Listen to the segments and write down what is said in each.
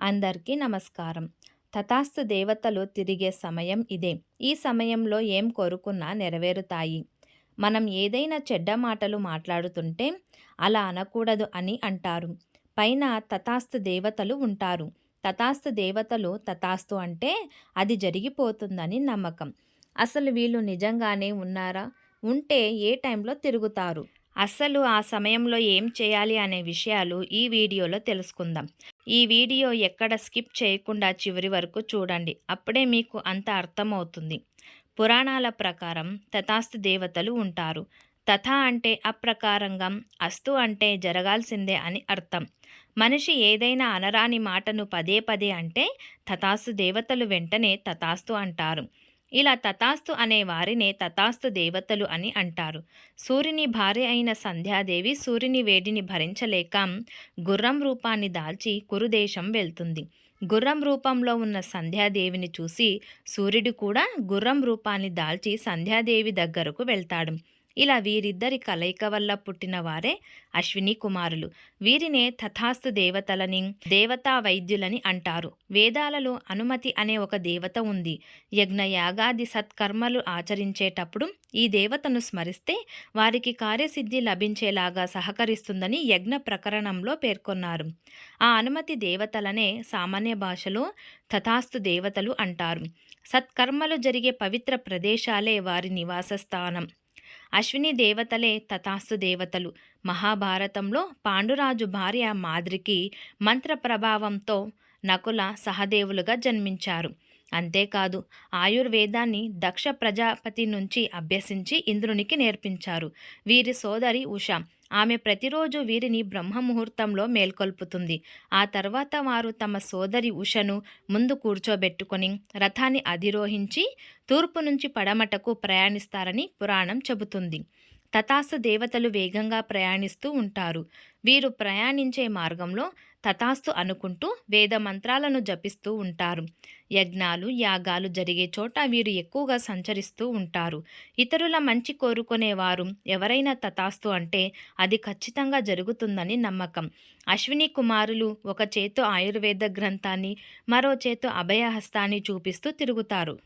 అందరికీ నమస్కారం. తథాస్తు దేవతలు తిరిగే సమయం ఇదే. ఈ సమయంలో ఏం కోరుకున్నా నెరవేరుతాయి. మనం ఏదైనా చెడ్డ మాటలు మాట్లాడుతుంటే అలా అనకూడదు అని అంటారు. పైన తథాస్తు దేవతలు ఉంటారు. తథాస్తు దేవతలు తథాస్తు అంటే అది జరిగిపోతుందని నమ్మకం. అసలు వీళ్ళు నిజంగానే ఉన్నారా? ఉంటే ఏ టైంలో తిరుగుతారు? అసలు ఆ సమయంలో ఏం చేయాలి అనే విషయాలు ఈ వీడియోలో తెలుసుకుందాం. ఈ వీడియో ఎక్కడ స్కిప్ చేయకుండా చివరి వరకు చూడండి. అప్పుడే మీకు అంత అర్థమవుతుంది. పురాణాల ప్రకారం తథాస్తు దేవతలు ఉంటారు. తథా అంటే అప్రకారంగా అస్తు అంటే జరగాల్సిందే అని అర్థం. మనిషి ఏదైనా అనరాని మాటను పదే పదే అంటే తథాస్తు దేవతలు వెంటనే తథాస్తు అంటారు. ఇలా తతాస్తు అనే వారినే తతాస్తు దేవతలు అని అంటారు. సూర్యుని భార్య అయిన సంధ్యాదేవి సూర్యుని వేడిని భరించలేక గుర్రం రూపాన్ని దాల్చి కురుదేశం వెళ్తుంది. గుర్రం రూపంలో ఉన్న సంధ్యాదేవిని చూసి సూర్యుడు కూడా గుర్రం రూపాన్ని దాల్చి సంధ్యాదేవి దగ్గరకు వెళ్తాడు. ఇలా వీరిద్దరి కలయిక వల్ల పుట్టిన వారే అశ్విని కుమారులు. వీరినే తథాస్తు దేవతలని దేవతా వైద్యులని అంటారు. వేదాలలో అనుమతి అనే ఒక దేవత ఉంది. యజ్ఞ యాగాది సత్కర్మలు ఆచరించేటప్పుడు ఈ దేవతను స్మరిస్తే వారికి కార్యసిద్ధి లభించేలాగా సహకరిస్తుందని యజ్ఞ ప్రకరణంలో పేర్కొన్నారు. ఆ అనుమతి దేవతలనే సామాన్య భాషలో తథాస్తు దేవతలు అంటారు. సత్కర్మలు జరిగే పవిత్ర ప్రదేశాలే వారి నివాస స్థానం అశ్విని దేవతలే తథాస్తు దేవతలు. మహాభారతంలో పాండురాజు భార్య మాద్రికి మంత్ర ప్రభావంతో నకుల సహదేవులుగా జన్మించారు. అంతేకాదు ఆయుర్వేదాన్ని దక్ష ప్రజాపతి నుంచి అభ్యసించి ఇంద్రునికి నేర్పించారు. వీరి సోదరి ఉష ఆమె ప్రతిరోజు వీరిని బ్రహ్మముహూర్తంలో మేల్కొల్పుతుంది. ఆ తర్వాత వారు తమ సోదరి ఉషను ముందు కూర్చోబెట్టుకొని రథాన్ని అధిరోహించి తూర్పు నుంచి పడమటకు ప్రయాణిస్తారని పురాణం చెబుతుంది. తతాసు దేవతలు వేగంగా ప్రయాణిస్తూ ఉంటారు. వీరు ప్రయాణించే మార్గంలో తథాస్తు అనుకుంటూ వేద మంత్రాలను జపిస్తూ ఉంటారు. యజ్ఞాలు యాగాలు జరిగే చోట వీరు ఎక్కువగా సంచరిస్తూ ఉంటారు. ఇతరుల మంచి కోరుకునేవారు ఎవరైనా తథాస్తు అంటే అది ఖచ్చితంగా జరుగుతుందని నమ్మకం. అశ్విని కుమారులు ఒక చేతు ఆయుర్వేద గ్రంథాన్ని మరో చేతు అభయహస్తాన్ని చూపిస్తూ తిరుగుతారు.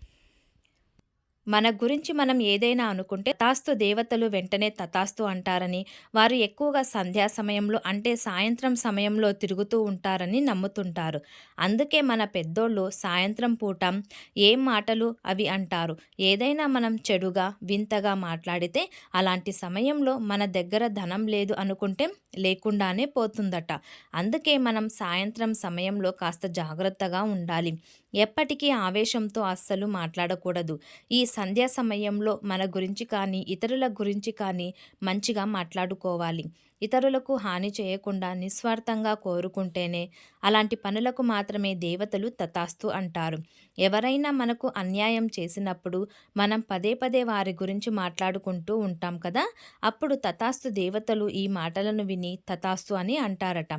మన గురించి మనం ఏదైనా అనుకుంటే తాస్తు దేవతలు వెంటనే తతాస్తు అంటారని వారు ఎక్కువగా సంధ్యా సమయంలో అంటే సాయంత్రం సమయంలో తిరుగుతూ ఉంటారని నమ్ముతుంటారు. అందుకే మన పెద్దోళ్ళు సాయంత్రం పూట ఏం మాటలు అవి అంటారు. ఏదైనా మనం చెడుగా వింతగా మాట్లాడితే అలాంటి సమయంలో మన దగ్గర ధనం లేదు అనుకుంటే లేకుండానే పోతుందట. అందుకే మనం సాయంత్రం సమయంలో కాస్త జాగ్రత్తగా ఉండాలి. ఎప్పటికీ ఆవేశంతో అస్సలు మాట్లాడకూడదు. ఈ సంధ్యా సమయంలో మన గురించి కానీ ఇతరుల గురించి కానీ మంచిగా మాట్లాడుకోవాలి. ఇతరులకు హాని చేయకుండా నిస్వార్థంగా కోరుకుంటేనే అలాంటి పనులకు మాత్రమే దేవతలు తతాస్తు అంటారు. ఎవరైనా మనకు అన్యాయం చేసినప్పుడు మనం పదే పదే వారి గురించి మాట్లాడుకుంటూ ఉంటాం కదా అప్పుడు తతాస్తు దేవతలు ఈ మాటలను విని తతాస్తు అని అంటారట.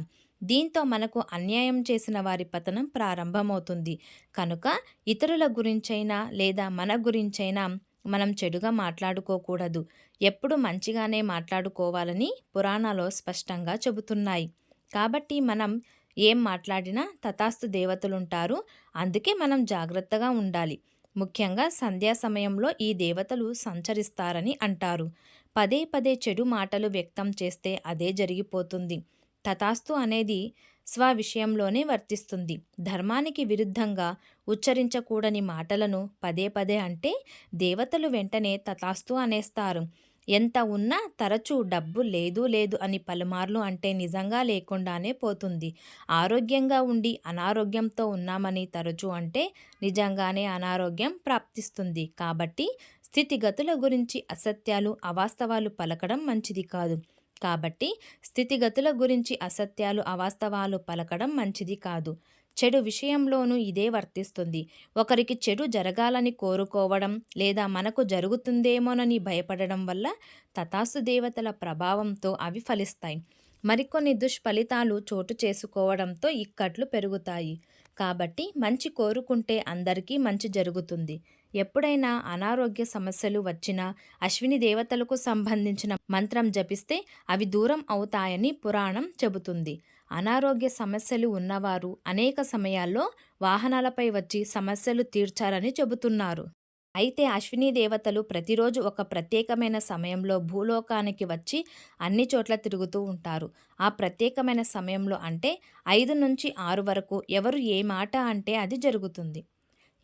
దీంతో మనకు అన్యాయం చేసిన వారి పతనం ప్రారంభమవుతుంది. కనుక ఇతరుల గురించైనా లేదా మన గురించైనా మనం చెడుగా మాట్లాడుకోకూడదు. ఎప్పుడు మంచిగానే మాట్లాడుకోవాలని పురాణాలో స్పష్టంగా చెబుతున్నాయి. కాబట్టి మనం ఏం మాట్లాడినా తథాస్తు దేవతలుంటారు. అందుకే మనం జాగ్రత్తగా ఉండాలి. ముఖ్యంగా సంధ్యా సమయంలో ఈ దేవతలు సంచరిస్తారని అంటారు. పదే పదే చెడు మాటలు వ్యక్తం చేస్తే అదే జరిగిపోతుంది. తథాస్తు అనేది స్వ విషయంలోనే వర్తిస్తుంది. ధర్మానికి విరుద్ధంగా ఉచ్చరించకూడని మాటలను పదే పదే అంటే దేవతలు వెంటనే తథాస్తు అనేస్తారు. ఎంత ఉన్నా తరచూ డబ్బు లేదు లేదు అని పలుమార్లు అంటే నిజంగా లేకుండానే పోతుంది. ఆరోగ్యంగా ఉండి అనారోగ్యంతో ఉన్నామని తరచూ అంటే నిజంగానే అనారోగ్యం ప్రాప్తిస్తుంది. కాబట్టి స్థితిగతుల గురించి అసత్యాలు అవాస్తవాలు పలకడం మంచిది కాదు. కాబట్టి స్థితిగతుల గురించి అసత్యాలు అవాస్తవాలు పలకడం మంచిది కాదు. చెడు విషయంలోనూ ఇదే వర్తిస్తుంది. ఒకరికి చెడు జరగాలని కోరుకోవడం లేదా మనకు జరుగుతుందేమోనని భయపడడం వల్ల తతాసు దేవతల ప్రభావంతో అవి ఫలిస్తాయి. మరికొన్ని దుష్ఫలితాలు చోటు చేసుకోవడంతో ఇక్కట్లు పెరుగుతాయి. కాబట్టి మంచి కోరుకుంటే అందరికీ మంచి జరుగుతుంది. ఎప్పుడైనా అనారోగ్య సమస్యలు వచ్చినా అశ్విని దేవతలకు సంబంధించిన మంత్రం జపిస్తే అవి దూరం అవుతాయని పురాణం చెబుతుంది. అనారోగ్య సమస్యలు ఉన్నవారు అనేక సమయాల్లో వాహనాలపై వచ్చి సమస్యలు తీర్చారని చెబుతున్నారు. అయితే అశ్విని దేవతలు ప్రతిరోజు ఒక ప్రత్యేకమైన సమయంలో భూలోకానికి వచ్చి అన్ని చోట్ల తిరుగుతూ ఉంటారు. ఆ ప్రత్యేకమైన సమయంలో అంటే ఐదు నుంచి ఆరు వరకు ఎవరు ఏ మాట అంటే అది జరుగుతుంది.